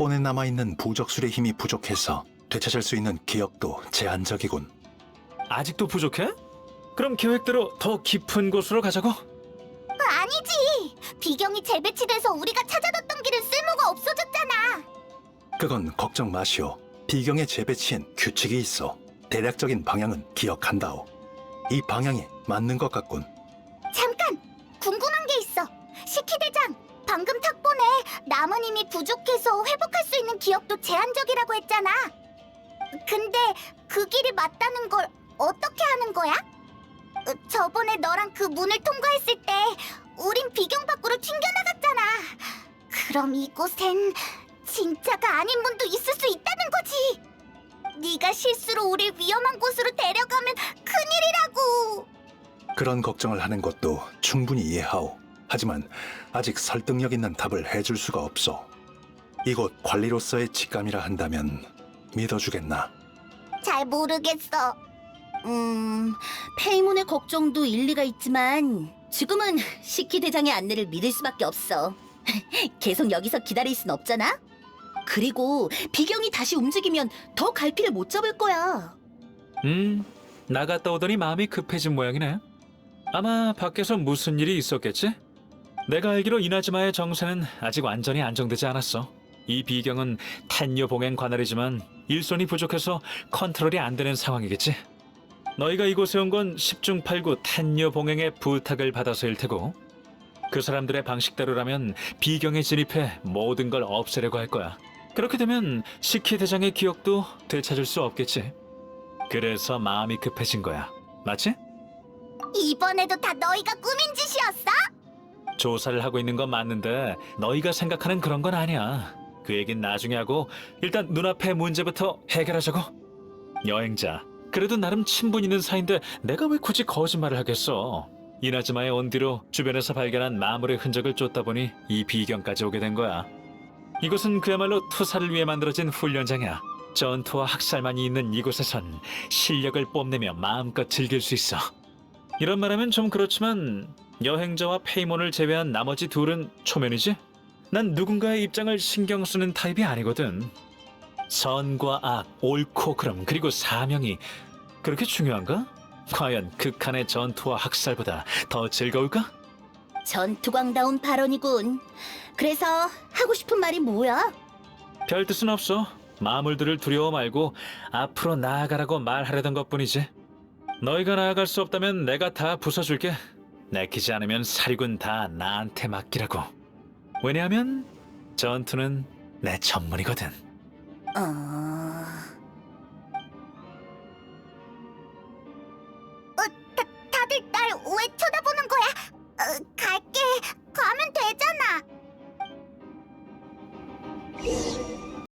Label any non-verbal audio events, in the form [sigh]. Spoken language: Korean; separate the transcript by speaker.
Speaker 1: 탁본에 남아있는 부적술의 힘이 부족해서 되찾을 수 있는 기억도 제한적이군.
Speaker 2: 아직도 부족해? 그럼 계획대로 더 깊은 곳으로 가자고.
Speaker 3: 아니지. 비경이 재배치돼서 우리가 찾아뒀던 길은 쓸모가 없어졌잖아.
Speaker 1: 그건 걱정 마시오. 비경의 재배치엔 규칙이 있어. 대략적인 방향은 기억한다오. 이 방향이 맞는 것 같군.
Speaker 3: 잠깐 궁금한 게 있어. 시키대장, 방금 탁본에 남은 힘이 부족해서 회복할 수 있는 기억도 제한적이라고 했잖아. 근데 그 길이 맞다는 걸 어떻게 하는 거야? 어, 저번에 너랑 그 문을 통과했을 때 우린 비경 밖으로 튕겨나갔잖아. 그럼 이곳엔 진짜가 아닌 문도 있을 수 있다는 거지. 네가 실수로 우릴 위험한 곳으로 데려가면 큰일이라고.
Speaker 1: 그런 걱정을 하는 것도 충분히 이해하오. 하지만 아직 설득력 있는 답을 해줄 수가 없어. 이곳 관리로서의 직감이라 한다면 믿어주겠나?
Speaker 3: 잘 모르겠어.
Speaker 4: 음, 페이몬의 걱정도 일리가 있지만 지금은 시키 대장의 안내를 믿을 수밖에 없어. [laughs] 계속 여기서 기다릴 순 없잖아. 그리고 비경이 다시 움직이면 더 갈피를 못 잡을 거야.
Speaker 2: 음, 나갔다 오더니 마음이 급해진 모양이네. 아마 밖에서 무슨 일이 있었겠지? 내가 알기로 이나즈마의 정세는 아직 완전히 안정되지 않았어. 이 비경은 탄요 봉행 관할이지만 일손이 부족해서 컨트롤이 안 되는 상황이겠지. 너희가 이곳에 온 건 10중 8구 탄요 봉행의 부탁을 받아서일 테고 그 사람들의 방식대로라면 비경에 진입해 모든 걸 없애려고 할 거야. 그렇게 되면 시키 대장의 기억도 되찾을 수 없겠지. 그래서 마음이 급해진 거야. 맞지?
Speaker 3: 이번에도 다 너희가 꾸민 짓이었어?
Speaker 2: 조사를 하고 있는 건 맞는데 너희가 생각하는 그런 건 아니야. 그 얘긴 나중에 하고 일단 눈앞의 문제부터 해결하자고. 여행자, 그래도 나름 친분 있는 사이인데 내가 왜 굳이 거짓말을 하겠어? 이나즈마에 온 뒤로 주변에서 발견한 마물의 흔적을 쫓다 보니 이 비경까지 오게 된 거야. 이곳은 그야말로 투사를 위해 만들어진 훈련장이야. 전투와 학살만이 있는 이곳에선 실력을 뽐내며 마음껏 즐길 수 있어. 이런 말하면 좀 그렇지만 여행자와 페이몬을 제외한 나머지 둘은 초면이지? 난 누군가의 입장을 신경 쓰는 타입이 아니거든. 선과 악, 옳고 그름, 그리고 사명이 그렇게 중요한가? 과연 극한의 전투와 학살보다 더 즐거울까?
Speaker 4: 전투광다운 발언이군. 그래서 하고 싶은 말이 뭐야?
Speaker 2: 별 뜻은 없어. 마물들을 두려워 말고 앞으로 나아가라고 말하려던 것뿐이지. 너희가 나아갈 수 없다면 내가 다 부숴줄게. 내키지 않으면 사리군 다 나한테 맡기라고. 왜냐하면 전투는 내 전문이거든.
Speaker 4: 어...